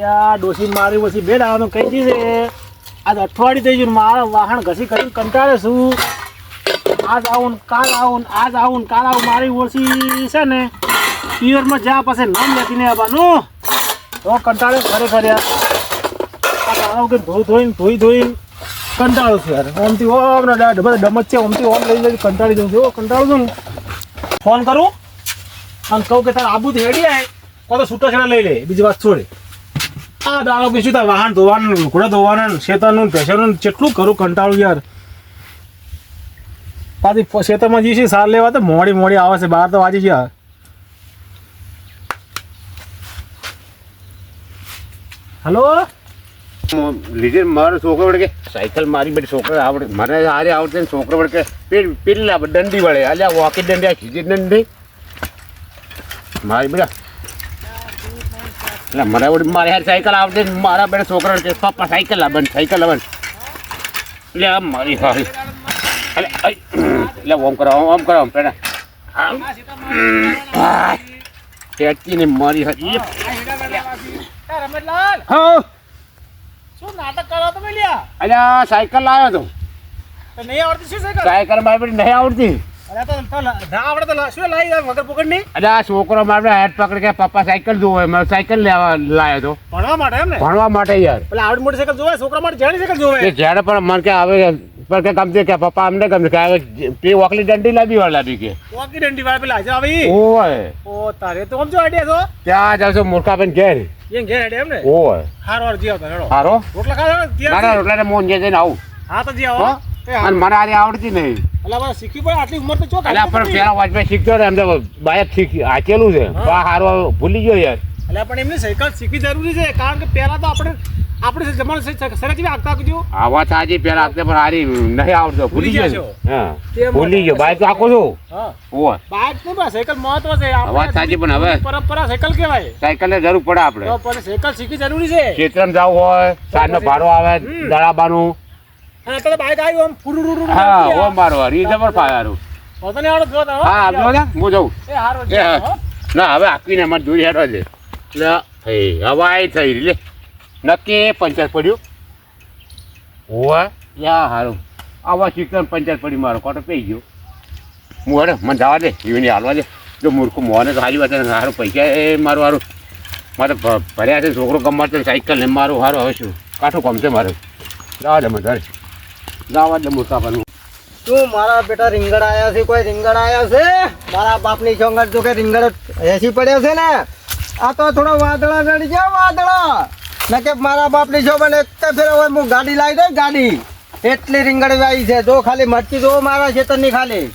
યા ડોસી મારી પછી ભેડ આવવાનું કહી દીધે આજ અઠવાડિયું થઈ ગયું મારા વાહન ઘસી કરીને કંટાળે છું. આજ આવું કાલ આવું આજ આવું કાલ આવું મારી ઓછી છે ને, પિયરમાં જ્યાં પાસે નામ લેતી નહીં આવવાનું. તો કંટાળે ખરેખર યાર. આ વગર ધોઈ ધોઈને ધોઈ ધોઈને કંટાળું છું યાર. ઓમથી ઓમ ને બધા ડમત છે ઓમથી ઓમ લઈ લઈ કંટાળી દઉં છું. કંટાળું છું ને ફોન કરું? અને કહું કે તારે આબુ હેડી આવે કો તો છૂટા છેડા લઈ લે. બીજી વાત છોડે. આ દાડો કે તાર વાહન ધોવાનું લુકડા ધોવાનું શેતાનું પેશરનું કેટલું કરું કંટાળું યાર. પાછી શેતરમાં જઈશું સાર લેવા તો મોડી મોડી આવે છે બહાર તો વાજી ગયા હલો? લીધે મારો છોકરો વડે કે સાયકલ મારી બધી છોકરો આવડે. મને હારે આવડે છોકરો વડે કે પેલ દંડી વળે. અલ્યા વોકી દંડી આ ખીજી દંડી મારી બેટા એટલે મને વડે મારે યાર સાયકલ આવડે મારા બેન છોકરા છે પપ્પા સાયકલ લાવન સાયકલ લાવન એટલે આમ મારી હારી એટલે એટલે ઓમ કરો ઓમ કરો પેલા. આમ. મારી હારી હા. શું નાટક કરો તમે લ્યા? અલ્યા સાયકલ લાવ્યો તો. નહીં આવડતી શું સાયકલ? સાયકલ મારી નહીં આવડતી. છોકરો મારે હેડ પકડી કે પપ્પા સાયકલ જોવે મેં સાયકલ લેવા લાવ્યો તો. ભણવા માટે એમ ભણવા માટે યાર. પેલા આવડી મોટી સાયકલ જોવે છોકરા માટે જાણી સાયકલ જોવે. જ્યારે પણ મને કે આવે પણ કે ગમતી કે પપ્પા અમને ગમતી કે હવે તે ઓકલી દંડી લાવી વાળ લાવી કે. ઓકલી દંડી વાળા પેલા આજે આવી? ઓય. ઓ તારે તો આમ જો આઈડિયા છો? ત્યાં જાવ છો? મૂર્ખાબેન ઘેર. એમ ઘેર હેડે એમ ને? ઓય. હાર હારો રોટલા ખાવા રોટલા મોન જઈને આવું. હા તો જી આવો. અને મને આરે આવડતી નહીં. એટલે બસ શીખી પડે આટલી ઉંમર તો ચોક એટલે પણ પેલા વાજમાં શીખતો ને એમ તો બાયક શીખી આચેલું છે. પણ હારો ભૂલી ગયો યાર. એટલે પણ એમની સાયકલ શીખવી જરૂરી છે કારણ કે પહેલા તો આપણે આપણે જમાનો સરસ આગતા આ વાત આપણે પણ હારી નહીં આવડતો ભૂલી ગયો હા ભૂલી ગયો. બાઈક આખો છું. હા. ઓય નહીં સાયકલ મહત્વ છે. વાત સાચી પણ હવે પરંપરા સાયકલ કહેવાય. સાયકલ જરૂર પડે આપણે. પણ સાયકલ શીખવી જરૂરી છે. ક્ષેત્રમાં જવું હોય સાંજનો ભાડો આવે હમ. દડાબાનું અને આવ્યું આમ હા ઓ મારો રી જબર ફાયારું જો. હા. આપજો ને હું જઉં. એ હારો એ ના હવે અમારે દૂર હેડો છે એટલે હે હવાઈ થઈ લે. નક્કી પંચર પડ્યું? ઓય યા હારું. આવા ચિકન પંચર પડ્યું મારો કોટો પી ગયો. હું હેડે મને જવા દે એવી હાલવા દે. જો મૂર્ખું મોને તો હારી વાત હારું પૈસા એ મારું હારું. મારે ભર્યા છે છોકરો ગમાડતો સાયકલ ને મારું હારું હવે શું? કાઠું કામ છે મારું. જવા દે મને ઘરે જવા દે શું મારા બેટા રીંગણ આવ્યા છે, કોઈ રીંગણ આવ્યા છે? મારા બાપની ચોંગટ જો કે રીંગણ હેસી પડ્યો છે ને? આ તો થોડો વાદળા નડી ગયા, વાદળા. ને કે મારા બાપની ચોંગટ એક તો ફેર હવે હું ગાડી લાવી દઉં ગાડી. એટલી રીંગણ આવી છે. જો ખાલી મરચી જો મારા ખેતરની ખાલી.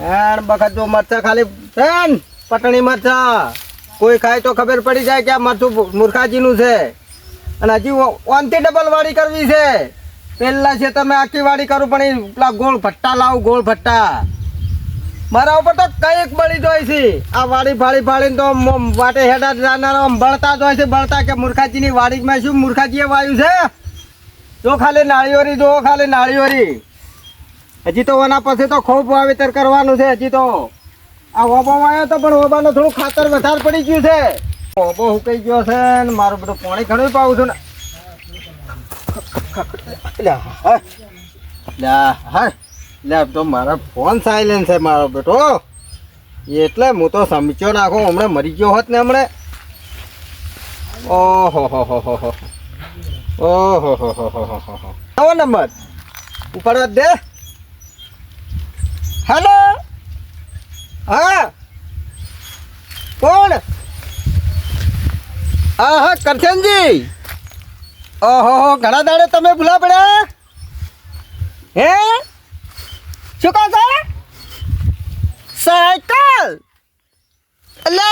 એન વખત જો મરચા ખાલી. છે પટણી મરચા. કોઈ ખાય તો ખબર પડી જાય કે આ મરચું મૂર્ખાજીનું છે. અને હજી ઓનથી ડબલ વાળી કરવી છે. પેલા છે તમે આખી વાડી કરું પણ એ પેલા ગોળ ભટ્ટા લાવું, ગોળ ભટ્ટા. મારા ઉપર તો કંઈક બળી જોઈ છે. આ વાડી ફાળી ફાળીને તો વાટે હેડા જાનારા બળતા જ હોય છે, બળતા કે મૂર્ખાજીની વાડીમાં શું મૂર્ખાજીએ વાયું છે? જો ખાલી નાળીઓરી જો ખાલી નાળીઓરી હજી તો એના પછી તો ખૂબ વાવેતર કરવાનું છે, હજી તો. આ ઓબો વાયો તો પણ ઓબાનો થોડું ખાતર વધારે પડી ગયું છે. ઓબો હુકાઈ ગયો છે ને મારું બધું પાણી ઘણું પાવું છું ને. તો મારા ફોન સાયલેન્સ છે મારો બેટો એટલે હું તો સમજ્યો નાખો હમણાં મરી ગયો હોત ને હમણાં ઓહો હો હો નંબર ઉપાડવા દે હેલો હા કોણ હા હા કરશનજી ઓહો ઘણા દાડે તમે ભૂલા પડ્યા? હે? શું કહો છો? સાયકલ! એટલે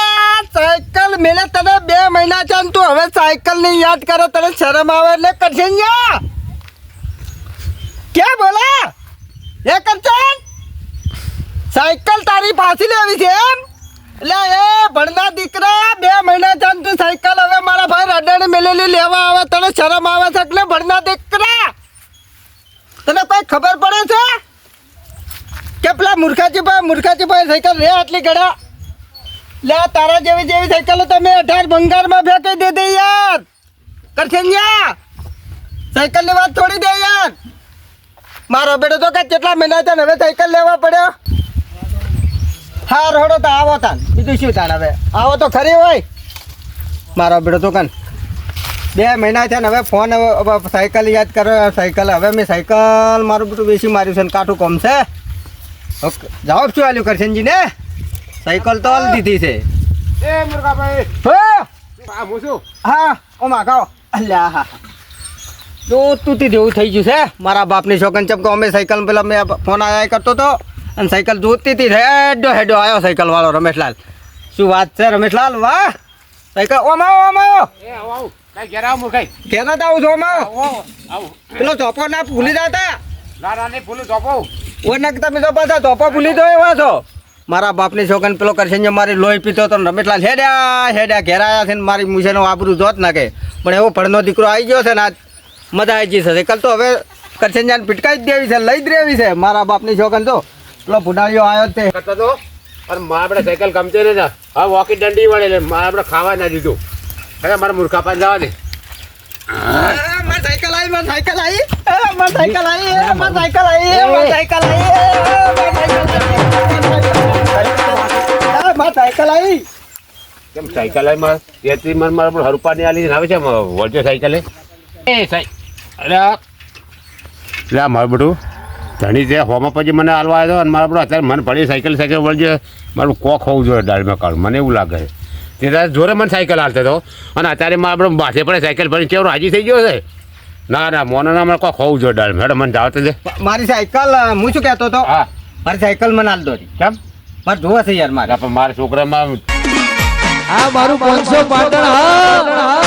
સાયકલ મેલે તને બે મહિના છે તું હવે સાયકલની યાદ કરે, તને શરમ આવે એટલે કરશન ક્યાં બોલા? એ કરશે સાયકલ તારી પાછી લેવી છે એમ? એટલે એ ભણના દીકરા, બે મહિના જાન તું સાયકલ હવે મારા ભાઈ રડણ મેલેલી લેવા આવે, તને શરમ આવે છે એટલે ભણના દીકરા. તને કઈ ખબર પડે છે? કે પેલા મૂર્ખાજી ભાઈ મૂર્ખાજી સાયકલ રે આટલી ગળા? લે, તારા જેવી જેવી સાયકલ તમે અઢાર ભંગારમાં ફેંકી દીધી યાર. કરશનજી સાયકલની વાત છોડી દે યાર. મારો બેટો તો કે કેટલા મહિના છે હવે સાયકલ લેવા પડ્યો? હા રોડો તો આવો તાન. બીજું શું તાન હવે? આવો તો ખરી હોય. મારો બેડો તો કન બે મહિના છે ને હવે ફોન હવે સાયકલ યાદ કરો સાયકલ. હવે મેં સાયકલ મારું બધું બેસી માર્યું છે ને કાઠું કોમ છે. ઓકે. જવાબ શું આલ્યું કરશનજી ને? સાયકલ તો હાલ દીધી છે. એ મુર્ગાભાઈ હા! હું શું હા ઓ માગાઓ અલ્યા હા. જો તૂટી જેવું થઈ ગયું છે. મારા બાપની છોકન ચમકો. અમે સાયકલ પેલા મેં ફોન આયા કરતો તો. અને સાયકલ જોતી હતી હેડો હેડો આવ્યો સાયકલ વાળો રમેશલાલ. શું વાત છે રમેશલાલ? વાહ! સાયકલ ઓમ આવો ઓમ આવો. એ આવો આવો. કઈ ઘેર આવો છો ઓમાં આવો. પેલો ચોપો ના ભૂલી જતા. ના ના નહીં ભૂલું ઓને કે તમે તો પાછા ચોપો ભૂલી દો એવા છો. મારા બાપની છોકન પેલો કરશે મારી લોહી પીતો તો રમેશલાલ હેડ્યા હેડ્યા ઘેરાયા આવ્યા છે ને મારી મુછેનો આબરું જોત નાખે. પણ એવો ભણનો દીકરો આવી ગયો છે ને આજ મજા આવી જશે છે. સાયકલ તો હવે કરશે પીટકાઈ જ દેવી છે લઈ જ રહેવી છે. મારા બાપની છોકન તો પેલો ભુડાળીઓ આવ્યો તે. કરતો તો અને મારે આપણે સાયકલ ગમતી ને ને હવે વોકી દંડી વળે એટલે મારે આપણે ખાવા ના દીધું. અરે મારે મૂર્ખા પાસે જવા દે. સાયકલ આવી મારી સાયકલ આવી. મારી સાયકલ આવી મારી સાયકલ આવી મારી સાયકલ આવી મારી સાયકલ આવી અરે, મારી કેમ સાયકલ આવી? મારે પણ હરુપાની આલી આવે છે? વળજો સાયકલે. એ સાઈ અરે એટલે મારું બધું. ધણી છે હોમાં પછી મને હાલવા આવ્યો અને મારા બધું અત્યારે મને પડી સાયકલ સાયકલ વળજે મારું કોક હોવું જોઈએ દાળમાં કાઢું મને એવું લાગે. છે તે ત્યારે જોરે મને સાયકલ હાલતો હતો. અને અત્યારે મારા બધું માથે પડે સાયકલ ભરી કેવું રાજી થઈ ગયો છે. ના ના મોનો ના મને કોક હોવું જોઈએ દાળ મેડમ મને જાવ દે. મારી સાયકલ હું શું કહેતો હતો? હા. મારી સાયકલ મને હાલતો હતી. કેમ? મારે જોવા છે યાર મારે. પણ મારા છોકરામાં આ મારું પાંચસો પાટણ હા.